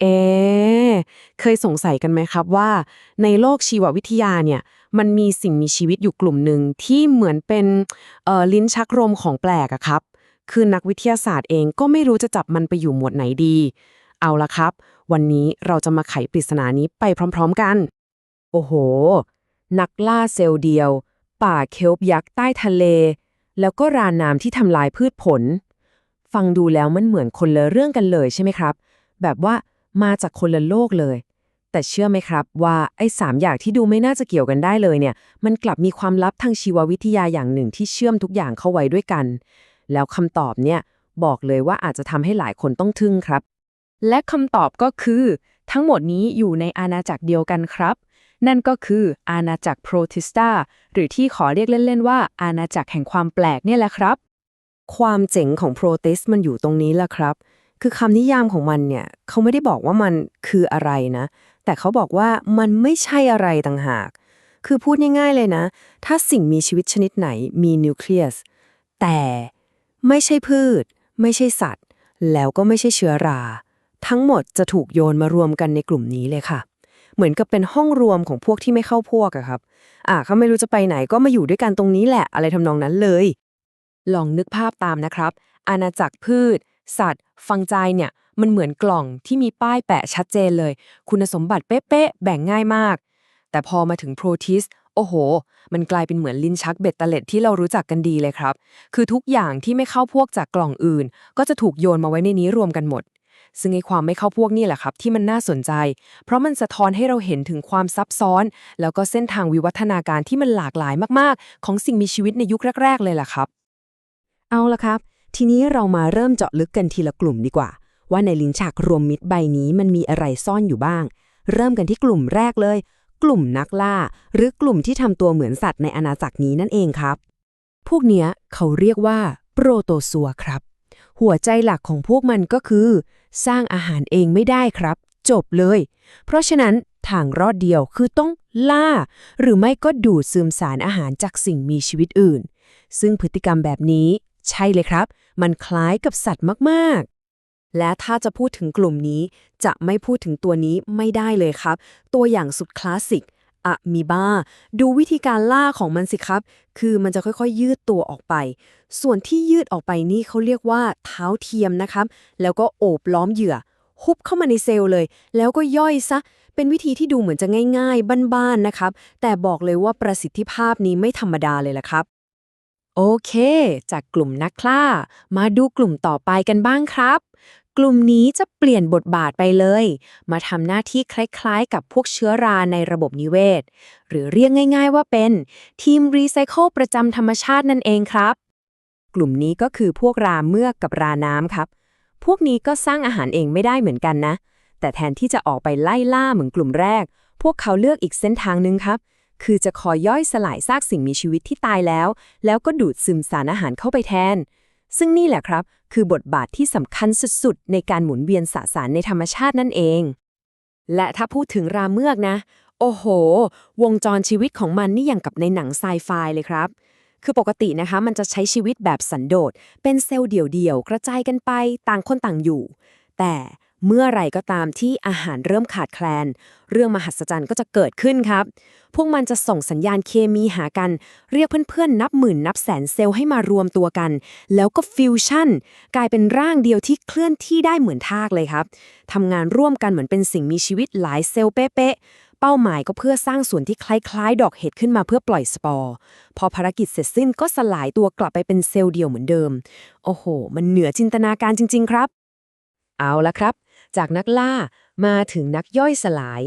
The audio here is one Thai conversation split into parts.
เอ เคยสงสัยกันไหมครับว่า ในโลกชีววิทยาเนี่ย มันมีสิ่งมีชีวิตอยู่กลุ่มหนึ่งที่เหมือนเป็นเอ่อลิ้นชักลมของแปลกอะครับ คือนักวิทยาศาสตร์เองก็ไม่รู้จะจับมันไปอยู่หมวดไหนดี เอาละครับ วันนี้เราจะมาไขปริศนานี้ไปพร้อม ๆกัน โอ้โห นักล่าเซลล์เดียว ป่าเคลปยักษ์ใต้ทะเล แล้วก็รานน้ำที่ทำลายพืชผล ฟังดูแล้วมันเหมือนคนละเรื่องกันเลยใช่ไหมครับ แบบว่า มาจากคนละโลกเลย แต่เชื่อไหมครับว่าไอ้สามอย่างที่ดูไม่น่าจะเกี่ยวกันได้เลยเนี่ย มันกลับมีความลับทางชีววิทยาอย่างหนึ่งที่เชื่อมทุกอย่างเข้าไว้ด้วยกัน แล้วคำตอบเนี่ยบอกเลยว่าอาจจะทำให้หลายคนต้องทึ่งครับ และคำตอบก็คือ ทั้งหมดนี้อยู่ในอาณาจักรเดียวกันครับ นั่นก็คืออาณาจักรโปรติสตาหรือที่ขอเรียกเล่นๆว่า อาณาจักรแห่งความแปลกเนี่ยแหละครับ ความเจ๋งของโปรติสมันอยู่ตรงนี้แหละครับ คือคำนิยามของมันเนี่ยเขาไม่ได้บอกว่ามันคืออะไรนะ แต่เขาบอกว่ามันไม่ใช่อะไรต่างหาก คือพูดง่ายๆเลยนะ ถ้าสิ่งมีชีวิตชนิดไหนมีนิวเคลียส แต่ไม่ใช่พืช ไม่ใช่สัตว์ แล้วก็ไม่ใช่เชื้อรา ทั้งหมดจะถูกโยนมารวมกันในกลุ่มนี้เลยค่ะ เหมือนกับเป็นห้องรวมของพวกที่ไม่เข้าพวกอะครับ อ่าเขาไม่รู้จะไปไหนก็มาอยู่ด้วยกันตรงนี้แหละ อะไรทำนองนั้นเลย ลองนึกภาพตามนะครับ อาณาจักรพืช สัตว์ ฟังใจเนี่ย มันเหมือนกล่องที่มีป้ายแปะชัดเจนเลย คุณสมบัติเป๊ะๆ แบ่งง่ายมาก แต่พอมาถึงโปรทิสโอ้โห มันกลายเป็นเหมือนลิ้นชักเบ็ดเล็ดที่เรารู้จักกันดีเลยครับ คือทุกอย่างที่ไม่เข้าพวกจากกล่องอื่น ก็จะถูกโยนมาไว้ในนี้รวมกันหมด ซึ่งไอความไม่เข้าพวกนี่แหละครับ ที่มันน่าสนใจ เพราะมันสะท้อนให้เราเห็นถึงความซับซ้อน แล้วก็เส้นทางวิวัฒนาการที่มันหลากหลายมากๆ ของสิ่งมีชีวิตในยุคแรก ๆ เลยล่ะครับ เอาละครับ ทีนี้เรามาเริ่มเจาะลึกกันทีละกลุ่มดีกว่า ว่าในลิ้นชักรวมมิตรใบนี้มันมีอะไรซ่อนอยู่บ้าง เริ่มกันที่กลุ่มแรกเลย กลุ่มนักล่า หรือกลุ่มที่ทำตัวเหมือนสัตว์ในอาณาจักรนี้นั่นเองครับ พวกเนี้ยเขาเรียกว่าโปรโตซัวครับ หัวใจหลักของพวกมันก็คือ สร้างอาหารเองไม่ได้ครับ จบเลย เพราะฉะนั้นทางรอดเดียวคือต้องล่า หรือไม่ก็ดูดซึมสารอาหารจากสิ่งมีชีวิตอื่น ซึ่งพฤติกรรมแบบนี้ใช่เลยครับ มันคล้ายกับสัตว์มากๆ และถ้าจะพูดถึงกลุ่มนี้ จะไม่พูดถึงตัวนี้ไม่ได้เลยครับ ตัวอย่างสุดคลาสสิกอะมีบาดูวิธีการล่าของมันสิครับ คือมันจะค่อยๆ ยืดตัวออกไป ส่วนที่ยืดออกไปนี่เขาเรียกว่าเท้าเทียมนะครับ แล้วก็โอบล้อมเหยื่อ ฮุบเข้ามาในเซลล์เลย แล้วก็ย่อยซะ เป็นวิธีที่ดูเหมือนจะง่ายๆ บ้านๆ นะครับ แต่บอกเลยว่าประสิทธิภาพนี้ไม่ธรรมดาเลยล่ะครับ โอเค จากกลุ่มนักล่า มาดูกลุ่มต่อไปกันบ้างครับ กลุ่มนี้จะเปลี่ยนบทบาทไปเลย มาทำหน้าที่คล้ายๆ กับพวกเชื้อราในระบบนิเวศ หรือเรียกง่ายๆว่าเป็นทีมรีไซเคิลประจำธรรมชาตินั่นเองครับ กลุ่มนี้ก็คือพวกราเมือกกับราน้ำครับ พวกนี้ก็สร้างอาหารเองไม่ได้เหมือนกันนะ แต่แทนที่จะออกไปไล่ล่าเหมือนกลุ่มแรก พวกเขาเลือกอีกเส้นทางหนึงครับ คือจะคอยย่อยสลายซากสิ่งมีชีวิตที่ตายแล้ว แล้วก็ดูดซึมสารอาหารเข้าไปแทน ซึ่งนี่แหละครับ คือบทบาทที่สำคัญสุดๆ ในการหมุนเวียนสสารในธรรมชาตินั่นเอง และถ้าพูดถึงราเมือกนะ โอ้โห วงจรชีวิตของมันนี่อย่างกับในหนังไซไฟเลยครับคือปกตินะคะมันจะใช้ชีวิตแบบสันโดษเป็นเซลล์เดี่ยวๆ กระจายกันไปต่างคนต่างอยู่ แต่ เมื่อไรก็ตามที่อาหารเริ่มขาดแคลน เรื่องมหัศจรรย์ก็จะเกิดขึ้นครับ พวกมันจะส่งสัญญาณเคมีหากัน เรียกเพื่อนๆ นับหมื่นนับแสนเซลล์ให้มารวมตัวกัน แล้วก็ฟิวชั่น กลายเป็นร่างเดียวที่เคลื่อนที่ได้เหมือนทากเลยครับทำงานร่วมกันเหมือนเป็นสิ่งมีชีวิตหลายเซลล์เป๊ะเป้าหมายก็เพื่อสร้างส่วนที่คล้ายๆ ดอกเห็ดขึ้นมาเพื่อปล่อยสปอร์ พอภารกิจเสร็จสิ้นก็สลายตัวกลับไปเป็นเซลล์เดียวเหมือนเดิม โอ้โห มันเหนือจินตนาการจริง ๆ ครับ เอาละครับ จากนักล่ามาถึงนักย่อยสลาย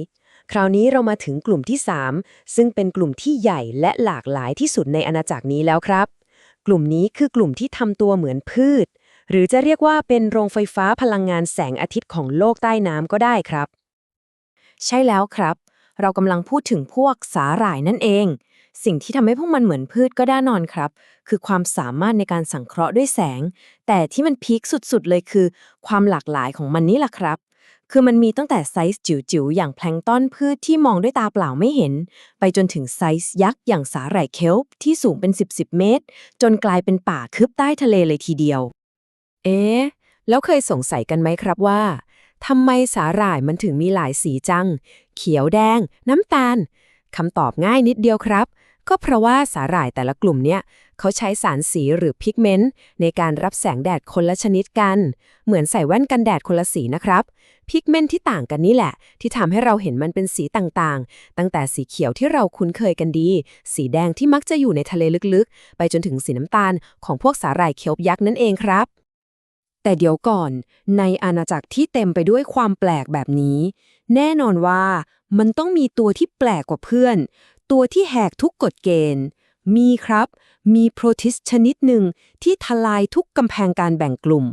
คราวนี้เรามาถึงกลุ่มที่ 3 ซึ่งเป็นกลุ่มที่ใหญ่และหลากหลายที่สุดในอาณาจักรนี้แล้วครับ กลุ่มนี้คือกลุ่มที่ทำตัวเหมือนพืช หรือจะเรียกว่าเป็นโรงไฟฟ้าพลังงานแสงอาทิตย์ของโลกใต้น้ำก็ได้ครับ ใช่แล้วครับ เรากำลังพูดถึงพวกสาหร่ายนั่นเอง สิ่งที่ทำให้พวกมันเหมือนพืชก็แน่นอนครับ คือความสามารถในการสังเคราะห์ด้วยแสง แต่ที่มันพีคสุดๆ เลยคือ ความหลากหลายของมันนี่แหละครับ คือมันมีตั้งแต่ไซส์จิ๋วๆ อย่างแพลงต้นพืชที่มองด้วยตาเปล่าไม่เห็น ไปจนถึงไซส์ยักษ์อย่างสาหร่ายเคลปที่สูงเป็น 10 10 เมตร จนกลายเป็นป่าคึบใต้ทะเลเลยทีเดียว เอ๊ะแล้วเคยสงสัยกันไหมครับว่าทำไมสาหร่ายมันถึงมีหลายสีจัง เขียวแดง น้ำตาลคำตอบง่ายนิดเดียวครับ ก็เพราะว่าสาหร่ายแต่ละกลุ่มเนี่ยเขาใช้สารสีหรือพิกเมนต์ในการรับแสงแดดคนละชนิดกัน เหมือนใส่แว่นกันแดดคนละสีนะครับ พิกเมนต์ที่ต่างกันนี่แหละ ที่ทำให้เราเห็นมันเป็นสีต่างๆ ตั้งแต่สีเขียวที่เราคุ้นเคยกันดี สีแดงที่มักจะอยู่ในทะเลลึกๆ ไปจนถึงสีน้ำตาลของพวกสาหร่ายเคลป์ยักษ์นั่นเองครับแต่เดี๋ยวก่อนในอาณาจักรที่เต็มไปด้วยความแปลกแบบนี้ แน่นอนว่ามันต้องมีตัวที่แปลกกว่าเพื่อน ตัวที่แหกทุกกฎเกณฑ์ มีครับ มีโปรติสชนิดหนึ่งที่ทลายทุกกำแพงการแบ่งกลุ่ม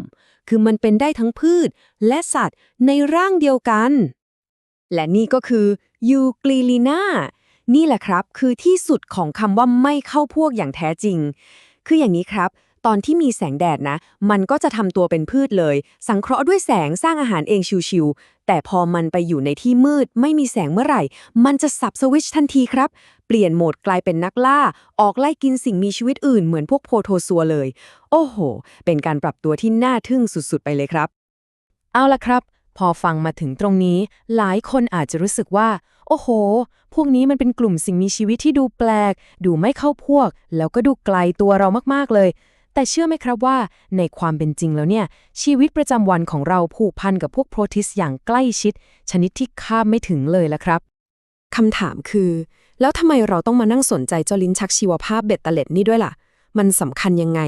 คือมันเป็นได้ทั้งพืชและสัตว์ในร่างเดียวกัน และนี่ก็คือยูกลีลีนานี่แหละครับ คือที่สุดของคำว่าไม่เข้าพวกอย่างแท้จริง คืออย่างนี้ครับ ตอนที่มีแสงแดดนะ มันก็จะทำตัวเป็นพืชเลย สังเคราะห์ด้วยแสงสร้างอาหารเองชิวๆ แต่พอมันไปอยู่ในที่มืด ไม่มีแสงเมื่อไหร่ มันจะสับสวิชทันทีครับ เปลี่ยนโหมดกลายเป็นนักล่า ออกไล่กินสิ่งมีชีวิตอื่นเหมือนพวกโพโทซัวเลย โอ้โห เป็นการปรับตัวที่น่าทึ่งสุดๆ ไปเลยครับ เอาละครับ พอฟังมาถึงตรงนี้ หลายคนอาจจะรู้สึกว่า โอ้โห พวกนี้มันเป็นกลุ่มสิ่งมีชีวิตที่ดูแปลก ดูไม่เข้าพวก แล้วก็ดูไกลตัวเรามากๆเลย แต่เชื่อไหมครับว่า ในความเป็นจริงแล้วเนี่ย ชีวิตประจำวันของเราผูกพันกับพวกโปรติสอย่างใกล้ชิด ชนิดที่คาดไม่ถึงเลยละครับคำถามคือ แล้วทำไมเราต้องมานั่งสนใจเจ้าลิ้นชักชีวภาพเบ็ดเล็ดนี่ด้วยล่ะ มันสำคัญยังไง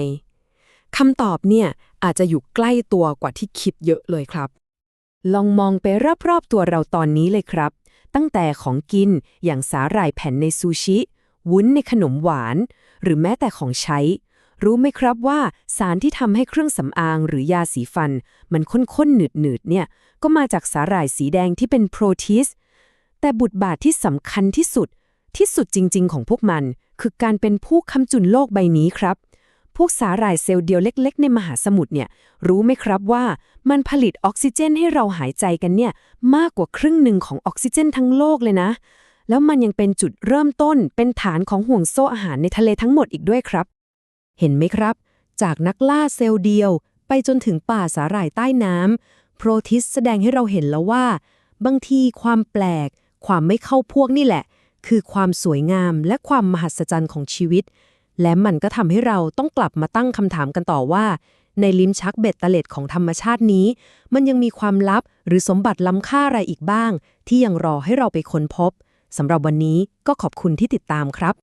คำตอบเนี่ยอาจจะอยู่ใกล้ตัวกว่าที่คิดเยอะเลยครับ ลองมองไปรอบๆตัวเราตอนนี้เลยครับ ตั้งแต่ของกินอย่างสาหร่ายแผ่นในซูชิ วุ้นในขนมหวาน หรือแม้แต่ของใช้ รู้ไหมครับว่าสารที่ทำให้เครื่องสำอางหรือยาสีฟัน มันข้นๆหนืดๆเนี่ย ก็มาจากสาหร่ายสีแดงที่เป็นโปรตีสแต่บทบาทที่สำคัญที่สุด ที่สุดจริง ๆ ของพวกมัน คือการเป็นผู้คำจุนโลกใบนี้ครับ พวกสาหร่ายเซลล์เดียวเล็ก ๆ ในมหาสมุทรเนี่ย รู้ไหมครับว่ามันผลิตออกซิเจนให้เราหายใจกันเนี่ย มากกว่าครึ่งหนึ่งของออกซิเจนทั้งโลกเลยนะแล้วมันยังเป็นจุดเริ่มต้นเป็นฐานของห่วงโซ่อาหารในทะเลทั้งหมดอีกด้วยครับ เห็นไหมครับ จากนักล่าเซลล์เดียว ไปจนถึงป่าสาหร่ายใต้น้ำโปรติสแสดงให้เราเห็นแล้วว่า บางทีความแปลก ความไม่เข้าพวกนี่แหละ คือความสวยงามและความมหัศจรรย์ของชีวิต และมันก็ทำให้เราต้องกลับมาตั้งคำถามกันต่อว่า ในลิ้มชักเบ็ดเตล็ดของธรรมชาตินี้ มันยังมีความลับหรือสมบัติล้ำค่าอะไรอีกบ้าง ที่ยังรอให้เราไปค้นพบสำหรับวันนี้ก็ขอบคุณที่ติดตามครับ